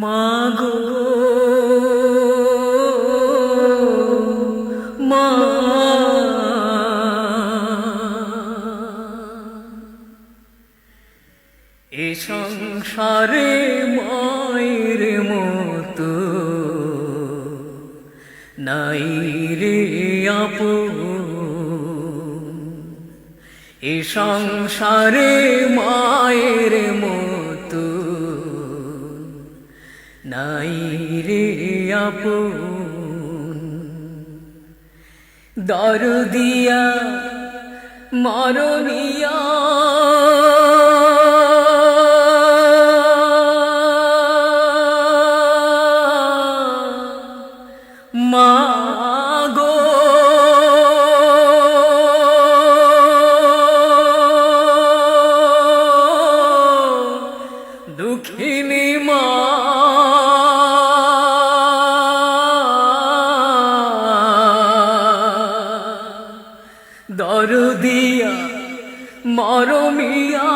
মাগো মা। এ সংসারে মায়ের মতো নাই রে আপু এ সংসারে মায়ের দরদিয়া মরণিয়া দরদিয়া মরমিয়া।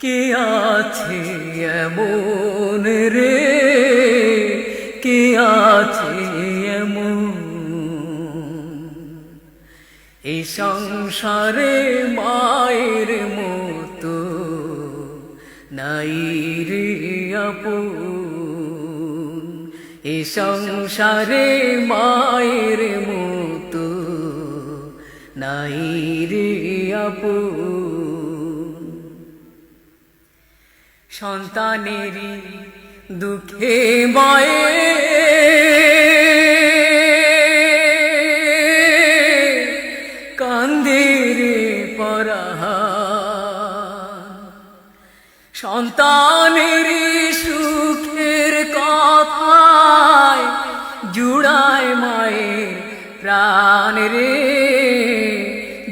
কে আছে এমন রে? কে আছে এই সংসারে মায়ের মতো নাই রে আপন। এই সংসারে মায়ের মতো নাই রে আপন। সন্তানেরই দুঃখে বয়ে কান্দের পরা সন্তানের জুড়ায় মায়ের প্রাণ রে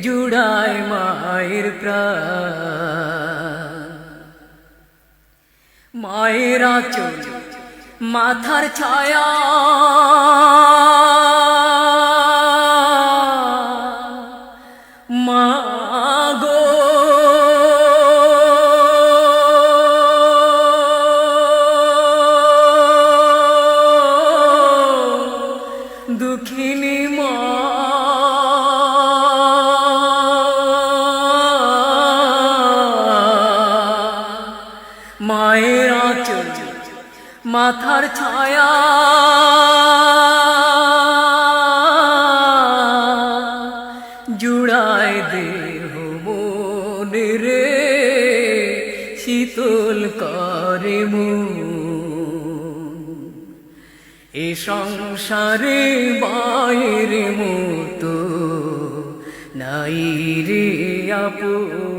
জুড়ায় মায়ের প্রাণ। মায়ের আঁচল মাথার ছায়া মাথার ছায়া। জুড়ায় দেহ মন রে, শীতল করে এ সংসারে মায়ের মতো নাই রে আপন।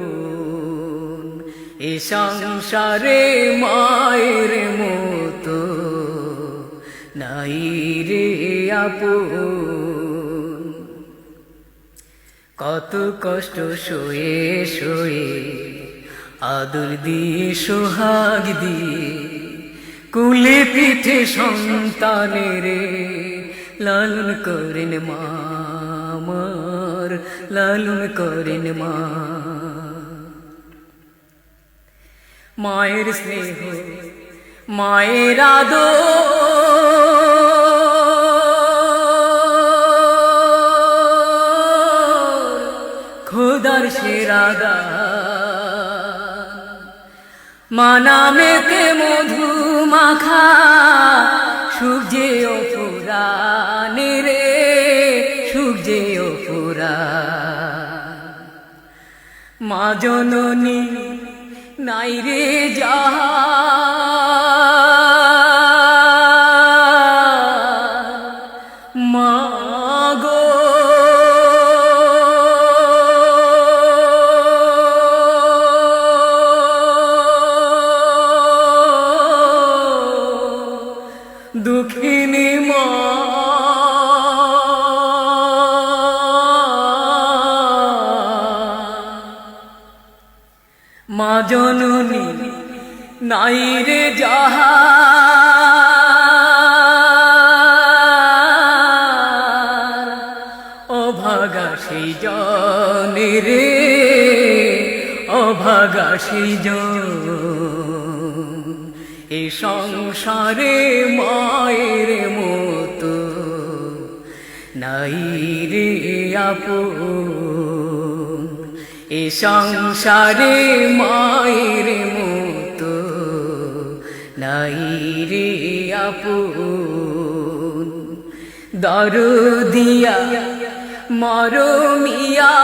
এ সংসারে মায়ের মতো রে আপন। কত কষ্ট সয়ে সয়ে আদর দিয়ে, সোহাগ দিয়ে, কুলে পিঠে সন্তানের লালন করেন মা আমার, লালন করেন মা। মায়ের স্নেহ, মায়ের আদর খোদার সেরাদা মানামেতে মধু মাখা সুখ যে অপুরানে রে সুখ যে অপুরা মা জননী, নাই রে যাহা। মা দুঃখিনী ম। মা নাই রে যাহা। অভাগা সেই জনে রে অভাগা সেই জন এ সংসারে মায়ের মতো নাই রে আপন। এ সংসারে মায়ের মতো নাই রে আপন। দরদিয়া, মরমিয়া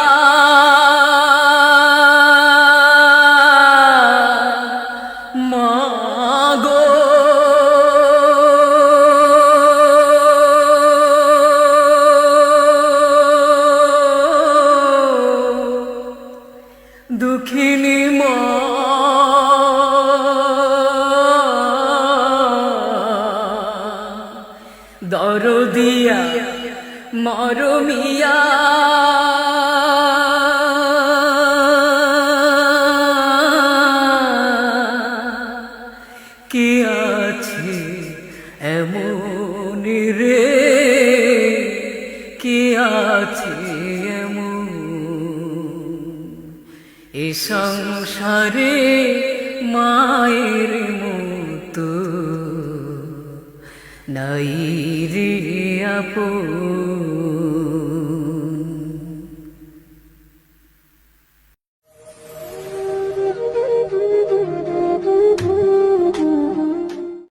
আছে এ সংসারে মায়ের মতো নাই রে আপন।